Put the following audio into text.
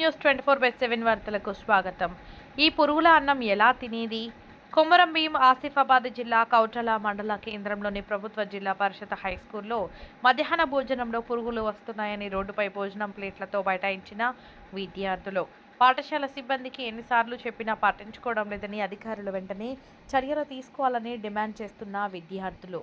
News twenty four by seven వార్తలకు స్వాగతం. ఈ పురుగుల అన్నం ఎలా తినేది? కొమరం భీం ఆసిఫాబాద్ జిల్లా కౌటల మండల కేంద్రంలోని ప్రభుత్వ జిల్లా పరిషత్ హై స్కూల్లో మధ్యాహ్న భోజనంలో పురుగులు వస్తున్నాయని రోడ్డుపై భోజనం ప్లేట్లతో బైఠాయించిన విద్యార్థులు. పాఠశాల సిబ్బందికి ఎన్నిసార్లు చెప్పినా పట్టించుకోవడం లేదని అధికారులు వెంటనే చర్యలు తీసుకోవాలని డిమాండ్ చేస్తున్న విద్యార్థులు.